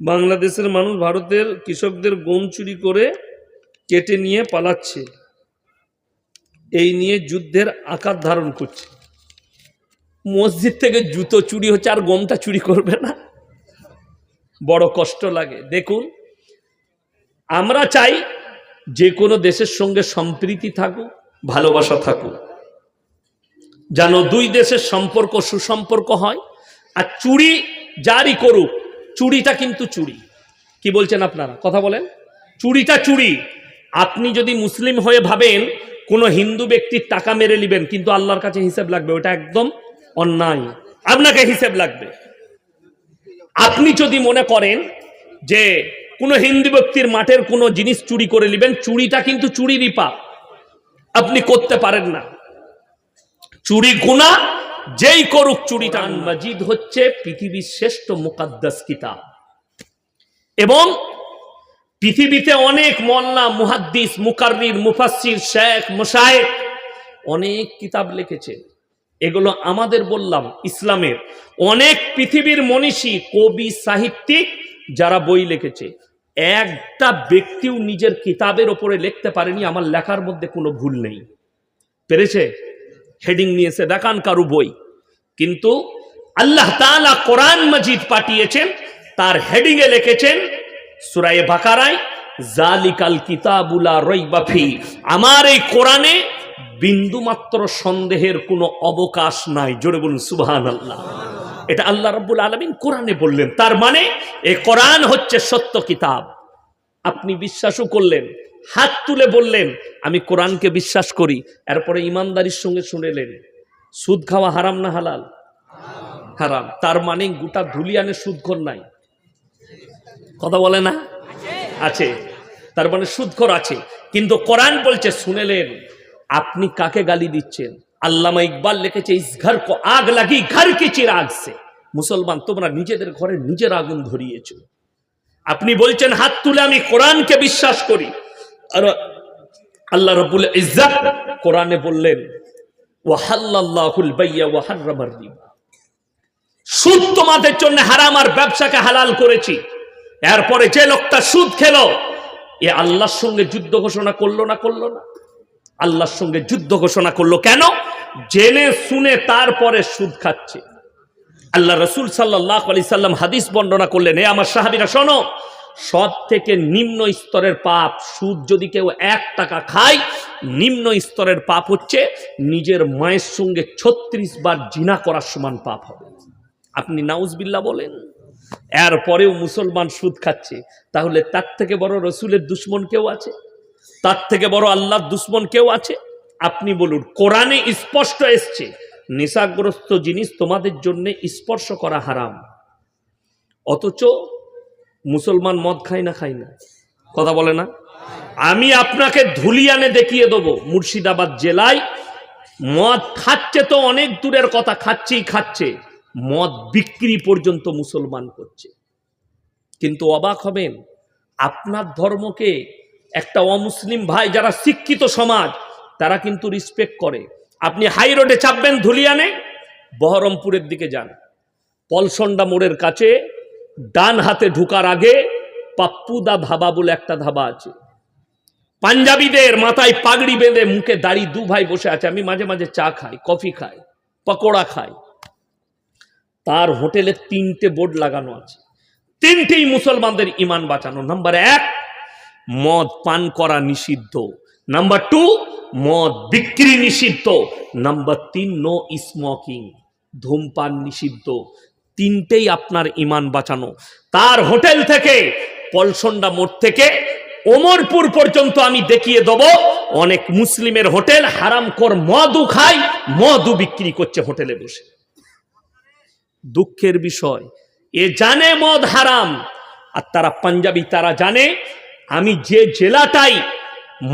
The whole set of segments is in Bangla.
বাংলাদেশের মানুষ ভারতের কৃষকদের গম চুরি করে কেটে নিয়ে পালাচ্ছে। এই নিয়ে যুদ্ধের আকার ধারণ করছে। মসজিদ থেকে জুতো চুরি হচ্ছে আর গমটা চুরি করবে না। বড় কষ্ট লাগে। দেখুন, আমরা চাই যে কোনো দেশের সঙ্গে সম্প্রীতি থাকুক, ভালোবাসা থাকুক, যেন দুই দেশের সম্পর্ক সুসম্পর্ক হয়। আর চুরি জারি করুক চুরিটা কিন্তু চুরি। কি বলছেন আপনারা? কথা বলেন। চুরিটা চুরি। আপনি যদি মুসলিম হয়ে ভাবেন, কোনো হিন্দু ব্যক্তির টাকা মেরে নেবেন, কিন্তু আল্লাহর কাছে হিসেব লাগবে, ওটা একদম অন্যায়। আপনাকে হিসেব লাগবে। আপনি যদি মনে করেন যে কোনো হিন্দু ব্যক্তির মাঠের কোনো জিনিস চুরি করে নেবেন, চুরিটা কিন্তু চুরিরই পাপ। আপনি করতে পারেন না। চুরি গুণা যেই করুক চুরিটা মজিদ হচ্ছে পৃথিবীর শ্রেষ্ঠ মুকাদ্দাস কিতাব। এবং পৃথিবীতে অনেক মল্লা মুহাদ্দিস মুকাররির মুফাসসির শেখ মুশায়েখ অনেক কিতাব লিখেছে। এগুলো আমাদের বললাম ইসলামের। অনেক পৃথিবীর মনীষী কবি সাহিত্যিক যারা বই লিখেছে। একটা ব্যক্তিও নিজের কিতাবের ওপরে লিখতে পারেনি আমার লেখার মধ্যে কোনো ভুল নেই। পেরেছে? হেডিং নিয়েছে দেখান কারু বই। কিন্তু আল্লাহ তাআলা কোরআন মজিদ পাঠিয়েছেন, তার হেডিংয়ে লিখেছেন সুরায়ে বাকারায়, জালিকাল কিতাবুলা রইবাফি আমার এই কোরআনে বিন্দুমাত্র সন্দেহের কোনো অবকাশ নাই জোরে বলুন সুবহান আল্লাহ এটা আল্লাহ রাব্বুল আলামিন কোরআনে বললেন, তার মানে এই কোরআন হচ্ছে সত্য কিতাব। আপনি বিশ্বাসও করলেন, হাত তুলে বললেন, আমি কোরআনকে বিশ্বাস করি এরপরে ইমানদারির সঙ্গে শুনেলেন। সুদ খাওয়া হারাম না হালাল? হারাম। তার মানে গোটা ধুলিয়ানে সুদখোর নাই। কথা বলে না? আছে। তার মানে সুদখোর আছে। কিন্তু কোরআন বলছে, শুনেলেন, আপনি কাকে গালি দিচ্ছেন? আল্লামা ইকবাল লিখেছে, ইস ঘর কো আগ লাগি, ঘর কি চিরাগ সে। মুসলমান, তোমরা নিজেদের ঘরে নিজের আগুন ধরিয়েছো। আপনি বলছেন, হাত তুলে আমি কোরআনকে বিশ্বাস করি। আর আল্লাহ রবুল ইজ্জাত কোরআনে বললেন ওয়াহাল্লাহুল বাইয়া ওয়াহার্রামার রিবা। সুদ তোমাদের জন্য হারাম আর ব্যবসাকে হালাল করেছি। এরপরে যে লোকটা সুদ খেলো, এ আল্লাহর সঙ্গে যুদ্ধ ঘোষণা করল না করল না? আল্লাহর সঙ্গে যুদ্ধ ঘোষণা করল কেন? জেনে শুনে তারপরে সুদ খাচ্ছে। আল্লাহ রসুল সাল্লাহ আলি সাল্লাম হাদিস বর্ণনা করলেন, এ আমার সাহাবিরা, শোনো সব থেকে নিম্ন স্তরের পাপ, সুদ যদি কেউ এক টাকা খায়, নিম্ন স্তরের পাপ হচ্ছে নিজের মায়ের সঙ্গে ছত্রিশ বার জিনা করার সমান পাপ হবে। আপনি নাউজবিল্লা বলেন এরপরেও মুসলমান সুদ খাচ্ছে, তাহলে তার থেকে বড় রসুলের দুশ্মন কেউ আছে? তার থেকে বড় আল্লাহর দুশ্মন কেউ আছে? আপনি বলুন, কোরআনে স্পষ্ট এসছে, নেশাগ্রস্ত জিনিস তোমাদের জন্য স্পর্শ করা হারাম। অথচ মুসলমান মদ খায় না খায় না। কথা বলে না? আমি আপনাকে ধুলিয়ানে দেখিয়ে দেবো, মুর্শিদাবাদ জেলায়। মদ খাচ্ছে তো অনেক দূরের কথা, খাচ্ছেই খাচ্ছে। মদ বিক্রি পর্যন্ত মুসলমান করছে। কিন্তু অবাক হবেন, আপনার ধর্মকে একটা অমুসলিম ভাই, যারা শিক্ষিত সমাজ, তারা কিন্তু রিসপেক্ট করে। আপনি হাই রোডে চাপবেন ধুলিয়ানে, বহরমপুরের দিকে যান। পলসন্ডা মোড়ের কাছে ডান হাতে ঢুকার আগে পাপ্পুদা ধাবা বলে একটা ধাবা আছে। পাঞ্জাবিদের মাথায় পাগড়ি বেঁধে মুখে দাড়ি দু ভাই বসে আছে। আমি মাঝে মাঝে চা খাই, কফি খাই, পকোড়া খাই। তার হোটেলে তিনটে বোর্ড লাগানো আছে। তিনটেই মুসলমানদের ইমান বাঁচানো। নাম্বার এক, মদ পান করা নিষিদ্ধ। নাম্বার টু, মদ বিক্রি নিষিদ্ধ। নাম্বার তিন নো স্মোকিং ধূমপান নিষিদ্ধ। তিনটেই আপনার ইমান বাঁচানো। তার হোটেল থেকে, পলসন্ডা মোড় থেকে, ওমরপুর পর্যন্ত আমি দেখিয়ে দেবো, অনেক মুসলিমের হোটেল হারামকর মদও খায়, মদও বিক্রি করছে হোটেলে বসে। দুঃখের বিষয়, এ জানে মদ হারাম, আর তারা পাঞ্জাবি তারা জানে, আমি যে জেলাটাই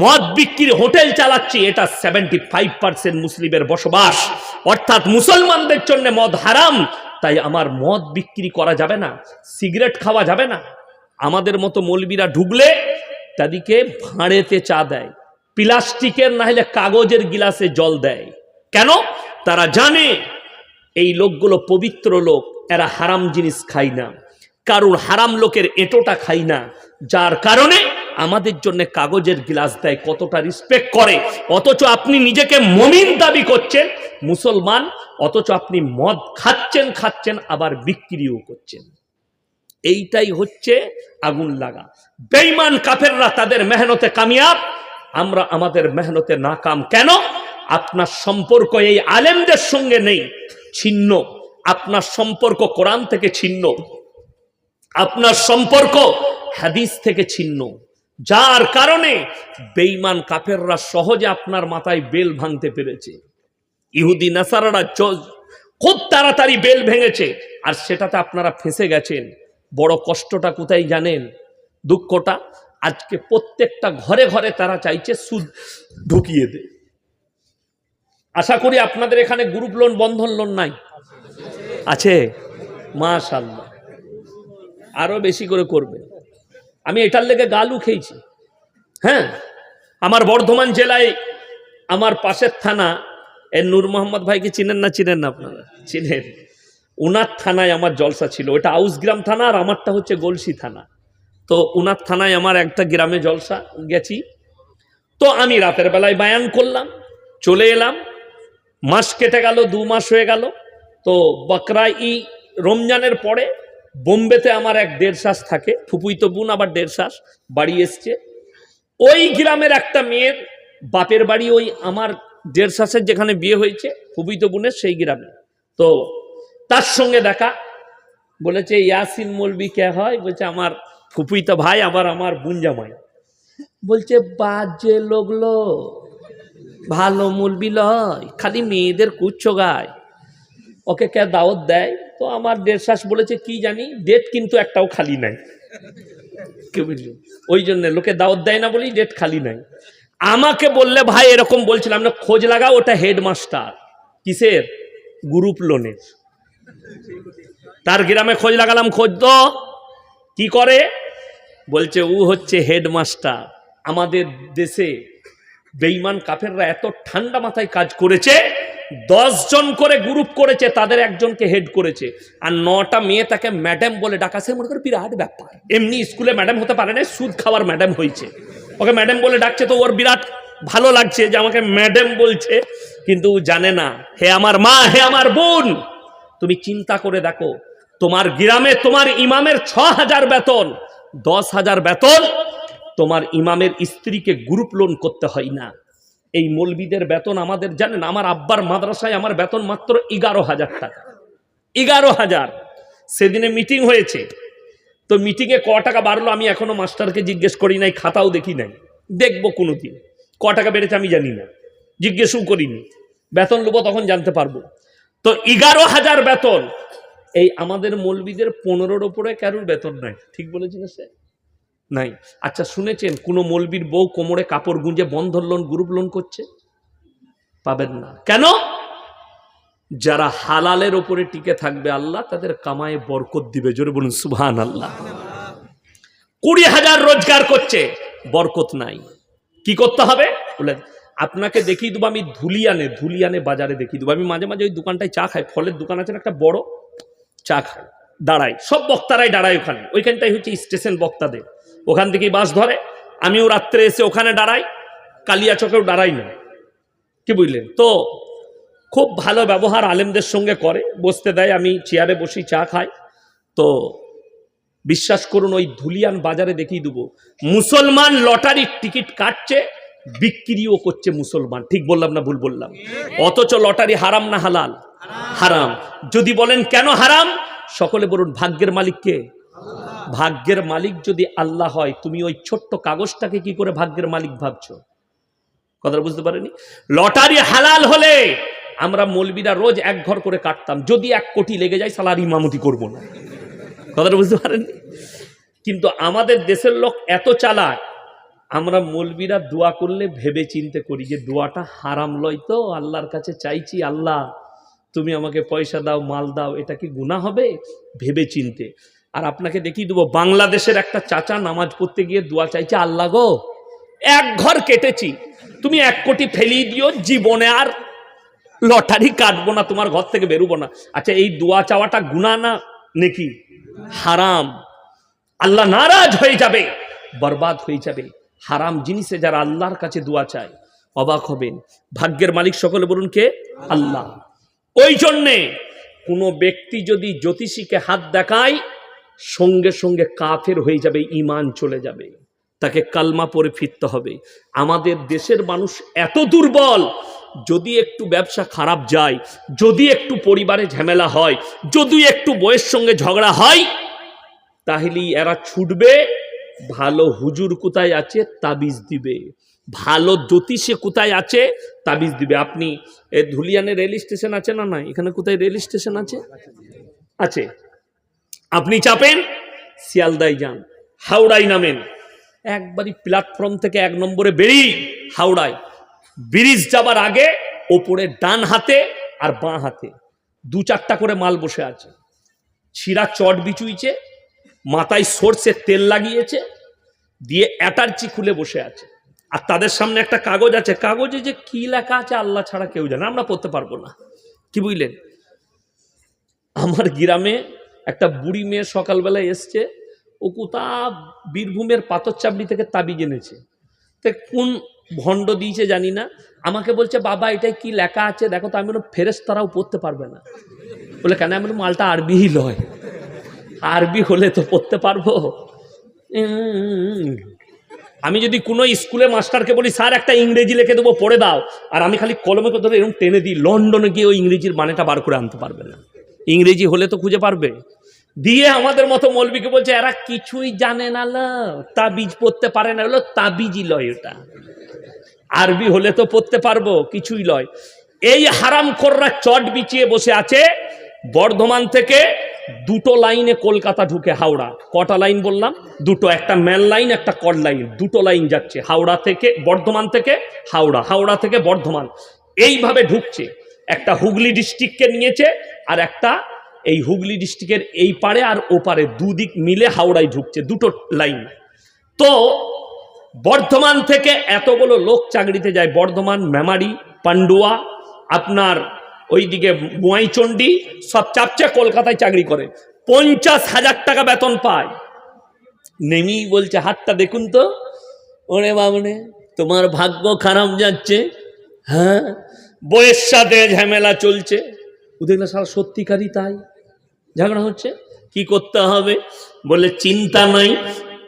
মদ বিক্রির হোটেল চালাচ্ছি, এটা সেভেন্টি ফাইভ পার্সেন্ট মুসলিমের বসবাস। অর্থাৎ মুসলমানদের জন্য মদ হারাম তাই আমার মদ বিক্রি করা যাবে না, সিগারেট খাওয়া যাবে না। আমাদের মতো মলবিরা ঢুকলে তাদেরকে ভাঁড়েতে চা দেয়, প্লাস্টিকের না হলে কাগজের গিলাসে জল দেয়। কেন? তারা জানে এই লোকগুলো পবিত্র লোক, এরা হারাম জিনিস খায় না। কারুর হারাম লোকের এঁটোটা খাই না, যার কারণে আমাদের জন্য কাগজের গ্লাস দেয় কতটা রিসপেক্ট করে। অথচ আপনি নিজেকে মমিন দাবি করছেন, মুসলমান, অথচ আপনি মদ খাচ্ছেন খাচ্ছেন, আবার বিক্রিও করছেন। এইটাই হচ্ছে আগুন লাগা। বেঈমান কাফেররা তাদের মেহনতে কামিয়াব। আমরা আমাদের মেহনতে নাকাম কেন? আপনার সম্পর্ক এই আলেমদের সঙ্গে নেই, ছিন্ন। আপনার সম্পর্ক কোরআন থেকে ছিন্ন। আপনার সম্পর্ক হাদিস থেকে ছিন্ন। যার কারণে বেঈমান কাফেররা সহজে আপনার মাথায় বেল ভাঙতে পেরেছে। ইহুদি নাসারারা খুব তাড়াতাড়ি বেল ভেঙেছে। আর সেটাতে আপনারা ফেঁসে গেছেন। বড় কষ্টটা কোথায় জানেন? দুঃখটা আজকে প্রত্যেকটা ঘরে ঘরে তারা চাইছে সুদ ঢুকিয়ে দে। আশা করি আপনাদের এখানে গ্রুপ লোন, বন্ধন লোন নাই? আছে। মাশাল্লাহ আরও বেশি করে করবে আমি এটার লেগে গালু খেয়েছি। হ্যাঁ আমার বর্ধমান জেলায় আমার পাশের থানা, এ নূর মোহাম্মদ ভাইকে চিনেন না চিনেন না আপনারা? চিনেন। উনার থানায় আমার জলসা ছিল। ওটা আউসগ্রাম থানা আর আমারটা হচ্ছে গলসি থানা। তো উনার থানায় আমার একটা গ্রামে জলসা গেছি। তো আমি রাতের বেলায় বায়ান করলাম, চলে এলাম। মাস কেটে গেল, দু মাস হয়ে গেল। তো বকরা ই রমজানের পরে বোম্বেতে আমার এক দেড় শ্বাস থাকে ফুপুই তো বোন আবার দেড় শ্বাস বাড়ি এসছে। ওই গ্রামের একটা মেয়ের বাপের বাড়ি ওই আমার দেড় শ্বাসের যেখানে বিয়ে হয়েছে ফুপুই তো বোনের সেই গ্রামে। তো তার সঙ্গে দেখা, বলেছে, ইয়াসিন মলবি কে হয়? বলছে, আমার ফুপুই তো ভাই, আবার আমার বোন জামাই। বলছে, বাজে লোকলো ভালো মলবি লয়, খালি মেয়েদের কুচ্ছ গায়। ওকে কে দাওয়াত দেয়? তো আমার দেড় শ্বাস বলেছে কি জানি ডেট কিন্তু একটাও খালি নাই। কি বুঝলি ওই জন্য লোকে দাওয়াত দেয় না বলেই ডেট খালি নাই। আমাকে বললে ভাই এরকম বলছিলাম না খোঁজ লাগাও ওটা হেডমাস্টার কিসের? গ্রুপ লোনের তার গ্রামে খোঁজ লাগালাম খোঁজ তো। কি করে? বলছে ও হচ্ছে হেডমাস্টার আমাদের দেশে বেইমান কাফেররা এত ঠান্ডা মাথায় কাজ করেছে জন করে গ্রুপ করেছে, তাদের একজনকে হেড করেছে। আর নটা মেয়ে তাকে ম্যাডাম বলে ডাকা, সে মনে করে বিরাট ব্যাপার। এমনি স্কুলে ম্যাডাম হতে পারে না, সুদ খাওয়ার ম্যাডাম হয়েছে। ওকে ম্যাডাম বলে ডাকছে, তো ওর বিরাট ভালো লাগছে যে আমাকে ম্যাডাম বলছে। কিন্তু জানে না, হে আমার মা, হে আমার বোন, তুমি চিন্তা করে দেখো, তোমার গ্রামে তোমার ইমামের ছ হাজার বেতন দশ হাজার বেতন তোমার ইমামের স্ত্রীকে গ্রুপ লোন করতে হয় না। এই মৌলবিদের বেতন আমাদের, জানেন, আমার আব্বার মাদ্রাসায় আমার বেতন মাত্র এগারো হাজার টাকা। এগারো হাজার। সেদিনে মিটিং হয়েছে। তো মিটিংয়ে ক টাকা বাড়লো আমি এখনও মাস্টারকে জিজ্ঞেস করি নাই, খাতাও দেখি নাই। দেখব কোনো দিন ক টাকা বেড়েছে আমি জানি না। জিজ্ঞেসও করিনি। বেতন নেব তখন জানতে পারব। তো এগারো হাজার বেতন। এই আমাদের মৌলবিদের পনেরোর ওপরে কারোর বেতন নাই। ঠিক বলেছি স্যার? নাই। আচ্ছা শুনেছেন, কোনো মলবির বউ কোমরে কাপড় গুঁজে বন্ধন লোন, গ্রুপ লোন করছে? পাবেন না। কেন? যারা হালালের ওপরে টিকে থাকবে আল্লাহ, তাদের কামায় বরকত দিবে। জোরে বলুন সুবহান আল্লাহ কুড়ি হাজার রোজগার করছে, বরকত নাই। কি করতে হবে? আপনাকে দেখিয়ে দেবো আমি ধুলিয়ানে ধুলিয়ানে বাজারে দেখিয়ে দেবো। আমি মাঝে মাঝে ওই দোকানটায় চা খাই, ফলের দোকান আছে একটা বড় চা খাই, দাঁড়াই, সব বক্তারাই দাঁড়ায় ওখানে। ওইখানটাই হচ্ছে স্টেশন বক্তাদের। ওখান থেকেই বাস ধরে। আমিও রাত্রে এসে ওখানে দাঁড়াই। কালিয়া চকেও দাঁড়াই না। কি বুঝলেন? তো খুব ভালো ব্যবহার আলেমদের সঙ্গে করে। বসতে দেয়, আমি চেয়ারে বসি, চা খাই। তো বিশ্বাস করুন, ওই ধুলিয়ান বাজারে দেখিয়ে দেবো। মুসলমান লটারির টিকিট কাটছে, বিক্রিও করছে মুসলমান। ঠিক বললাম না ভুল বললাম? অথচ লটারি হারাম না হালাল? হারাম। যদি বলেন কেন হারাম? সকলে বলুন, ভাগ্যের মালিককে ভাগ্যের মালিক যদি আল্লাহ হয়, তুমি ওই ছোট্ট কাগজটাকে কি করে ভাগ্যের মালিক ভাবছ? কথাটা বুঝতে পারেনি? লটারি হালাল হলে আমরা মলবিরা রোজ এক ঘর করে কাটতাম, যদি এক কোটি লেগে যায় সালার ইমামতি করব না। কথাটা বুঝতে পারেননি? কিন্তু আমাদের দেশের লোক এত চালাক, আমরা মলবিরা দোয়া করলে ভেবে চিনতে করি যে দোয়াটা হারাম লয় তো, আল্লাহর কাছে চাইছি, আল্লাহ তুমি আমাকে পয়সা দাও, মাল দাও, এটা কি গুণা হবে? ভেবে চিনতে। আর আপনাকে দেখিয়ে দেবো, বাংলাদেশের একটা চাচা নামাজ পড়তে গিয়ে দোয়া চাইছে, আল্লাহ গো, এক ঘর কেটেছি, তুমি এক কোটি ফেলিয়ে দিও, জীবনে আর লটারি কাটবো না, তোমার ঘর থেকে বেরোবো না। আচ্ছা এই দোয়া চাওয়াটা গুণা না নাকি? হারাম। আল্লাহ নারাজ হয়ে যাবে, বরবাদ হয়ে যাবে। হারাম জিনিসে যারা আল্লাহর কাছে দোয়া চায়, অবাক হবেন। ভাগ্যের মালিক সকলে বলুন কে? আল্লাহ। ওই জন্যে কোনো ব্যক্তি যদি জ্যোতিষীকে হাত দেখায় সঙ্গে সঙ্গে কাফের হয়ে যাবে ইমান চলে যাবে। তাকে কালমা পরে ফিরতে হবে। আমাদের দেশের মানুষ এত দুর্বল, যদি একটু ব্যবসা খারাপ যায়, যদি একটু পরিবারে ঝামেলা হয়, যদি একটু বইয়ের সঙ্গে ঝগড়া হয়, তাহলেই এরা ছুটবে, ভালো হুজুর কোথায় আছে, তাবিজ দিবে। ভালো জ্যোতিষে কোথায় আছে, তাবিজ দিবে। আপনি এ ধুলিয়ানে রেল স্টেশন আছে না না এখানে কোথায় রেল স্টেশন আছে? আছে। আপনি চাপেন? শিয়ালদায় যান। হাওড়ায় নামেন। একবারই প্ল্যাটফর্ম থেকে এক নম্বরে বেরিয়ে হাওড়ায়। ব্রিজ যাবার আগে ওপরে ডান হাতে আর বাঁ হাতে। দু চারটা করে মাল বসে আছে। ছিঁড়া চট বিচুইছে, মাথায় সর্ষের তেল লাগিয়েছে, দিয়ে অ্যাটার্চি খুলে বসে আছে। আর তাদের সামনে একটা কাগজ আছে। কাগজে যে কি লেখা আছে আল্লাহ ছাড়া কেউ জানে, আমরা পড়তে পারব না। কি বুঝলেন? আমার গ্রামে একটা বুড়ি মেয়ে সকালবেলায় এসছে, ও কোথা বীরভূমের পাথর চাবড়ি থেকে তাবিজ এনেছে। তো কোন ভণ্ড দিয়েছে জানি না, আমাকে বলছে, বাবা এটাই কি লেখা আছে? দেখো তো। আমি বললাম ফেরেস তারাও পড়তে পারবে না। বলে, কেন? আমি মালটা আরবিই লয় আরবি হলে তো পড়তে পারব। আমি যদি কোনো স্কুলে মাস্টারকে বলি, স্যার, একটা ইংরেজি লিখে দেবো, পড়ে দাও। আর আমি খালি কলমে কথা এরকম টেনে দিই, লন্ডনে গিয়ে ওই ইংরেজির মানেটা বার করে আনতে পারবে না। ইংরেজি হলে তো খুঁজে পারবে। দিয়ে আমাদের মতো মৌলবীকে বলছে, এরা কিছুই জানে না তাবিজ পড়তে পারে না। হলো তাবিজই লয় এটা আরবি হলে তো পড়তে পারব, কিছুই লয়। এই হারাম কররা চট বিছিয়ে বসে আছে, বর্ধমান থেকে দুটো লাইনে কলকাতা ঢুকে, হাওড়া। কটা লাইন বললাম? দুটো, একটা ম্যান লাইন, একটা কড লাইন। দুটো লাইন যাচ্ছে, হাওড়া থেকে, বর্ধমান থেকে, হাওড়া। হাওড়া থেকে বর্ধমান। এইভাবে ঢুকছে। একটা হুগলি ডিস্ট্রিক্টকে নিয়েছে, আর একটা এই হুগলি ডিস্ট্রিক্টের এই পারে আর ওপারে দুদিক মিলে হাওড়ায় ঢুকছে, দুটো লাইন। তো বর্ধমান থেকে এতগুলো লোক চাকরিতে যায়, বর্ধমান, মেমারি, পান্ডুয়া, আপনার ওইদিকে বুয়াইচন্ডি সব চাপচে কলকাতায় চাকরি করে। পঞ্চাশ হাজার টাকা বেতন পায়। নেমেই বলছে, হাতটা দেখুন তো। ওরে বাবনে তোমার ভাগ্য খারাপ যাচ্ছে হ্যাঁ? বইয়ের সাথে ঝামেলা চলছে। ও দেখলে সারা সত্যিকারই তাই। ঝগড়া হচ্ছে। কি করতে হবে? বলে, চিন্তা নাই,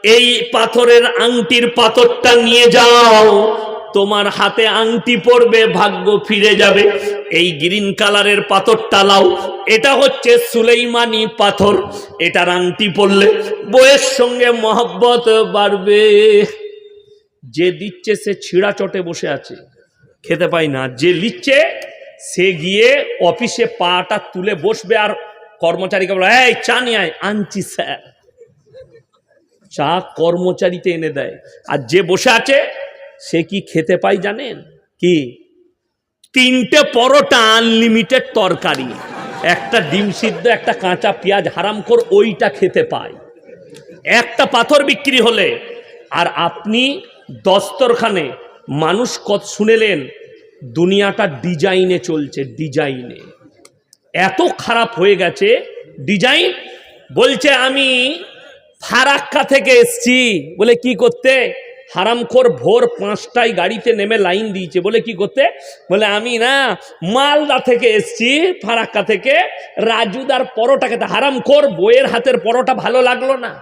এই পাথরের আংটির পাথরটা নিয়ে যাও। তোমার হাতে আংটি পড়বে ভাগ্য ফিরে যাবে। এই গ্রিন কালারের পাথরটা লাও। এটা হচ্ছে সুলেইমানি পাথর। এটার আংটি পড়লে বইয়ের সঙ্গে মহব্বত বাড়বে। যে দিচ্ছে, সে ছিঁড়া চটে বসে আছে। খেতে পায় না। যে লিখছে সে গিয়ে অফিসে পাটা তুলে বসবে আর কর্মচারীকে বলে, এই, চা নিয়ে আয়। আনছি, স্যার। চা কর্মচারীতে এনে দেয়। আর যে বসে আছে, সে কি খেতে পাই জানেন? কি? তিনটে পরোটা আনলিমিটেড তরকারি। একটা ডিম সিদ্ধ, একটা কাঁচা পেঁয়াজ হারাম কর ওইটা খেতে পায়। একটা পাথর বিক্রি হলে, আর আপনি দস্তরখানে, মানুষ কত শুনেলেন, দুনিয়াটা ডিজাইনে চলছে, ডিজাইনে। এত খারাপ হয়ে গেছে ডিজাইন বলছে আমি ফারাক্কা থেকে এসছি। বলে কি করতে? হারামখোর ভোর পাঁচটায় গাড়িতে নেমে লাইন দিয়েছে। বলে কি করতে? বলে আমি না মালদা থেকে এসছি, ফারাক্কা থেকে। রাজুদার পরোটা খেতে হারামখোর বইয়ের হাতের পরোটা ভালো লাগল না।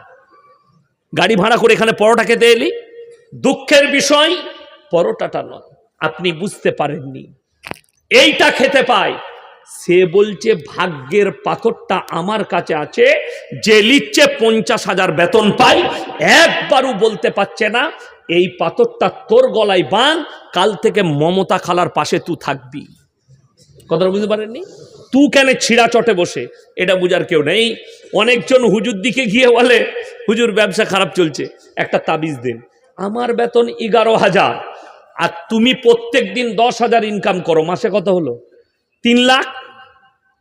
গাড়ি ভাড়া করে এখানে পরোটা খেতে এলি? দুঃখের বিষয়, পরোটাটা নয়। আপনি বুঝতে পারেননি। এইটা খেতে পায়। সে বলছে, ভাগ্যের পাথরটা আমার কাছে আছে, যে লিখছে পঞ্চাশ হাজার বেতন পাই একবারও বলতে পারছে না, এই পাথরটা তোর গলায় বান কাল থেকে মমতা খালার পাশে তুই থাকবি। কথাটা বুঝতে পারেননি? তু কেন ছিঁড়া চটে বসে? এটা বুঝার কেউ নেই। অনেকজন হুজুর দিকে গিয়ে বলে, হুজুর, ব্যবসা খারাপ চলছে, একটা তাবিজ দিন। আমার বেতন এগারো হাজার, আর তুমি প্রত্যেক দিন দশ হাজার ইনকাম করো। মাসে কত হলো? তিন লাখ,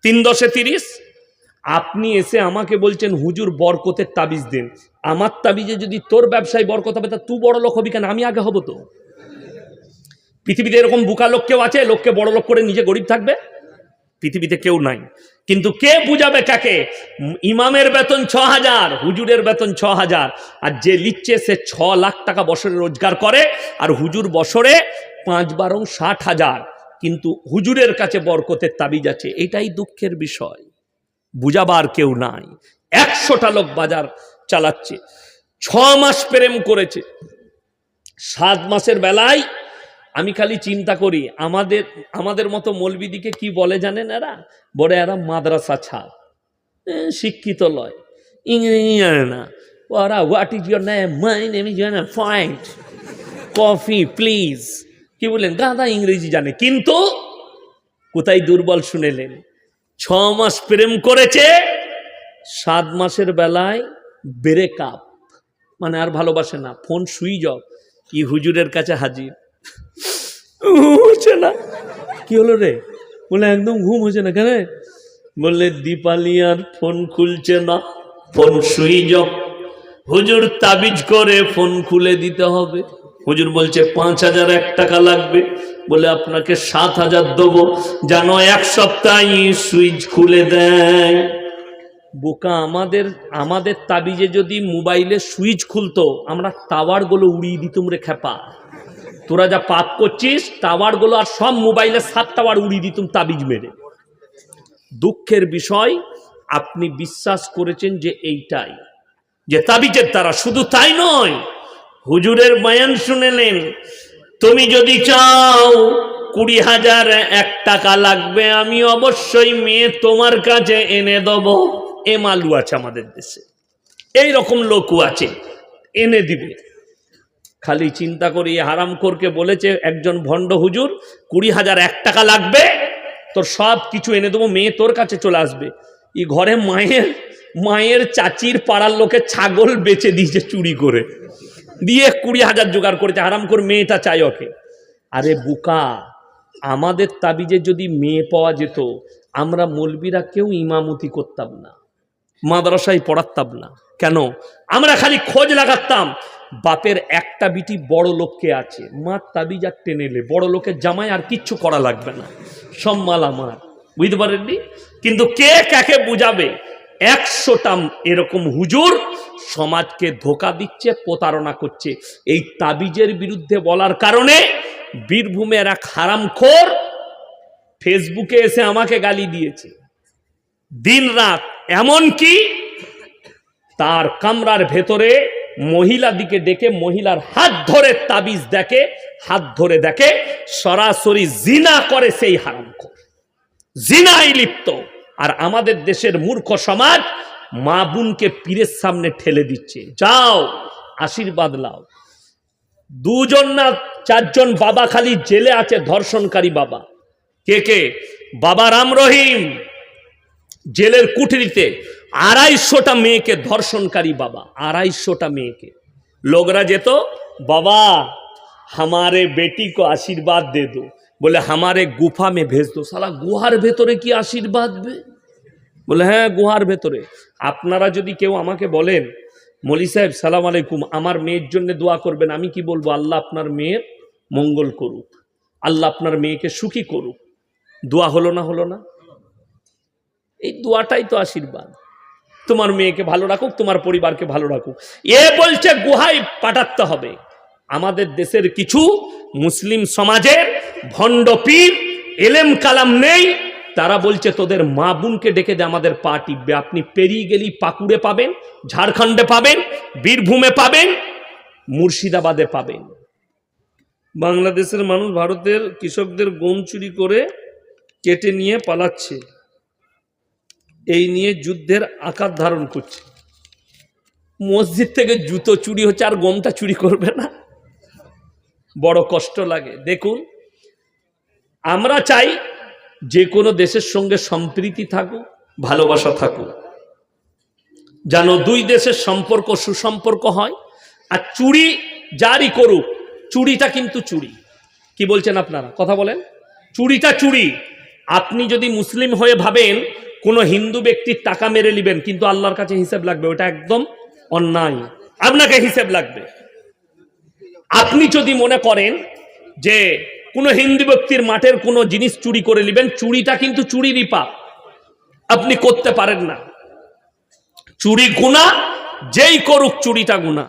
তিন দশে তিরিশ। আপনি এসে আমাকে বলছেন, হুজুর, বরকতের তাবিজ দিন। আমার তাবিজে যদি তোর ব্যবসায় বরকত হবে, তা তুই বড় লোক হবি কেন? আমি আগে হব তো। পৃথিবীতে এরকম বুকা লোক কেউ আছে? লোককে বড় লোক করে নিজে গরিব থাকবে? পৃথিবীতে কেউ নাই। কিন্তু কে বুঝাবে কাকে? ইমামের বেতন ছ হাজার, হুজুরের বেতন ছ হাজার। আর যে লিখছে, সে ছ লাখ টাকা বছরে রোজগার করে। আর হুজুর বছরে পাঁচ বারং ষাট হাজার। কিন্তু হুজুরের কাছে বরকতের তাবিজ আছে, এটাই দুঃখের বিষয়। বুঝাবার কেউ নাই। একশোটা লোক বাজার চালাচ্ছে, ছ মাস প্রেম করেছে। সাত মাসের বেলায় আমি খালি চিন্তা করি, আমাদের আমাদের মতো মলবিদিকে কি বলে জানেন এরা? বলে এরা মাদ্রাসা ছাপ শিক্ষিত লয়। ইংরেজি জানে না। ওরা what is your name my name is find coffee please কি বললেন? গাদা ইংরেজি জানে, কিন্তু কোথায় দুর্বল শুনেলেন? ছ মাস প্রেম করেছে, সাত মাসের বেলায় ব্রেক আপ মানে আর ভালোবাসে না, ফোন সুইচ অফ। কি হুজুরের কাছে হাজির। হচ্ছে না। কি হলো রে? বলে একদম ঘুম হচ্ছে না কেন বললে, দীপালি আর ফোন খুলছে না, ফোন সুইচ অফ। হুজুর তাবিজ করে ফোন খুলে দিতে হবে। হুজুর বলছে, পাঁচ হাজার এক টাকা লাগবে। বলে, আপনাকে সাত হাজার দেবো। যেন এক সপ্তাহে সুইচ খুলে দেয়। বোকা, আমাদের আমাদের তাবিজে যদি মোবাইলে সুইচ খুলতো, আমরা টাওয়ারগুলো উড়িয়ে দিতুম রে খেপা তোরা যা পাপ করছিস, টাওয়ারগুলো আর সব মোবাইলে সাত টাওয়ার উড়িয়ে দিতুম তাবিজ মেরে। দুঃখের বিষয়, আপনি বিশ্বাস করেছেন যে এইটাই, যে তাবিজের দ্বারা শুধু তাই নয় হুজুরের বয়ান শুনেলেন, তুমি যদি চাও কুড়ি হাজার এক টাকা লাগবে, আমি অবশ্যই মেয়ে তোমার কাছে এনে দেব। এ মালু আছে আমাদের দেশে। এই রকম লোকও আছে, এনে দিবে। খালি চিন্তা করি হারাম করকে বলেছে, একজন ভণ্ড হুজুর, কুড়ি হাজার এক টাকা লাগবে, তোর সব কিছু এনে দেবো, মেয়ে তোর কাছে চলে আসবে। ই ঘরে মায়ের মায়ের চাচির পাড়ার লোকে ছাগল বেচে দিয়েছে চুরি করে। দিয়ে কুড়ি হাজার জোগাড় করেছে আরাম করে মেয়েটা চাই ওকে। আরে বুকা, আমাদের তাবিজে যদি মেয়ে পাওয়া যেত, আমরা মলবিরা কেউ ইমামতি করতাম না, মাদ্রাসায় পড়াতাম না। কেন? আমরা খালি খোঁজ লাগাতাম, বাপের একটা বিটি বড় লোককে আছে? মা তাবিজ আর টেনেলে বড় লোকের জামাই আর কিচ্ছু করা লাগবে না। সব মাল আমার, বুঝতে পারেননি? কিন্তু কে কাকে বুঝাবে? একশোটা এরকম হুজুর সমাজকে ধোকা দিচ্ছে, প্রতারণা করছে। এই তাবিজের বিরুদ্ধে বলার কারণে বীরভূমের এক হারামখোর ফেসবুকে এসে আমাকে গালি দিয়েছে। দিন রাত এমন কি তার কামরার ভেতরে মহিলা দিকে ডেকে মহিলার হাত ধরে তাবিজ দেখে, হাত ধরে দেখে সরাসরি জিনা করে সেই হারামখোর। জিনাই লিপ্ত। আর আমাদের দেশের মূর্খ সমাজ মা বোনকে পীরের সামনে ঠেলে দিচ্ছে। যাও, আশীর্বাদ লাও। দুজন না চারজন বাবা খালি জেলে আছে ধর্ষণকারী বাবা। কে কে? বাবা রাম রহিম, জেলের কুঠরিতে আড়াইশোটা মেয়েকে ধর্ষণকারী বাবা, আড়াইশোটা মেয়েকে। লোকরা যেত, বাবা হামারে বেটি কো আশীর্বাদ দে দো। বলে হামারে গুফা মে ভেজ দো সালা গুহার ভেতরে কি আশীর্বাদ বলে হ্যাঁ গুহার ভেতরে আপনারা যদি কেউ আমাকে বলেন মলি সাহেব সালাম আলাইকুম আমার মেয়ের জন্য দোয়া করবেন, আমি কি বলব? আল্লাহ আপনার মেয়ের মঙ্গল করুক। আল্লাহ আপনার মেয়েকে সুখী করুক। দোয়া হলো না হলো না? এই দোয়াটাই তো আশীর্বাদ। তোমার মেয়েকে ভালো রাখুক, তোমার পরিবারকে ভালো রাখুক। এ বলছে, গুহায় পাঠাতে হবে। আমাদের দেশের কিছু মুসলিম সমাজের ভণ্ড পীর, এলেম কালাম নেই। তারা বলছে, তোদের মা বোনকে ডেকে দে, আমাদের পা টিপবে। আপনি পেরিয়ে গেলেই পাকুড়ে পাবেন, ঝাড়খণ্ডে পাবেন, বীরভূমে পাবেন, মুর্শিদাবাদে পাবেন। বাংলাদেশের মানুষ ভারতের কৃষকদের গম চুরি করে কেটে নিয়ে পালাচ্ছে। এই নিয়ে যুদ্ধের আকার ধারণ করছে। মসজিদ থেকে জুতো চুরি হচ্ছে, আর গমটা চুরি করবে না। বড় কষ্ট লাগে। দেখুন আমরা চাই যে কোনো দেশের সঙ্গে সম্প্রীতি থাকুক, ভালোবাসা থাকুক। যেন দুই দেশের সম্পর্ক সুসম্পর্ক হয়। আর চুরি জারি করুক, চুরিটা কিন্তু চুরি। কি বলছেন আপনারা? কথা বলেন। চুরিটা চুরি। আপনি যদি মুসলিম হয়ে ভাবেন, কোনো হিন্দু ব্যক্তির টাকা মেরে নেবেন, কিন্তু আল্লাহর কাছে হিসেব লাগবে, ওটা একদম অন্যায়। আপনাকে হিসেব লাগবে। আপনি যদি মনে করেন যে কোনো হিন্দু ব্যক্তির মাঠের কোনো জিনিস চুরি করে নেবেন, চুরিটা কিন্তু চুরিরই পাপ। আপনি করতে পারেন না। চুরি গুণা যেই করুক চুরিটা গুণা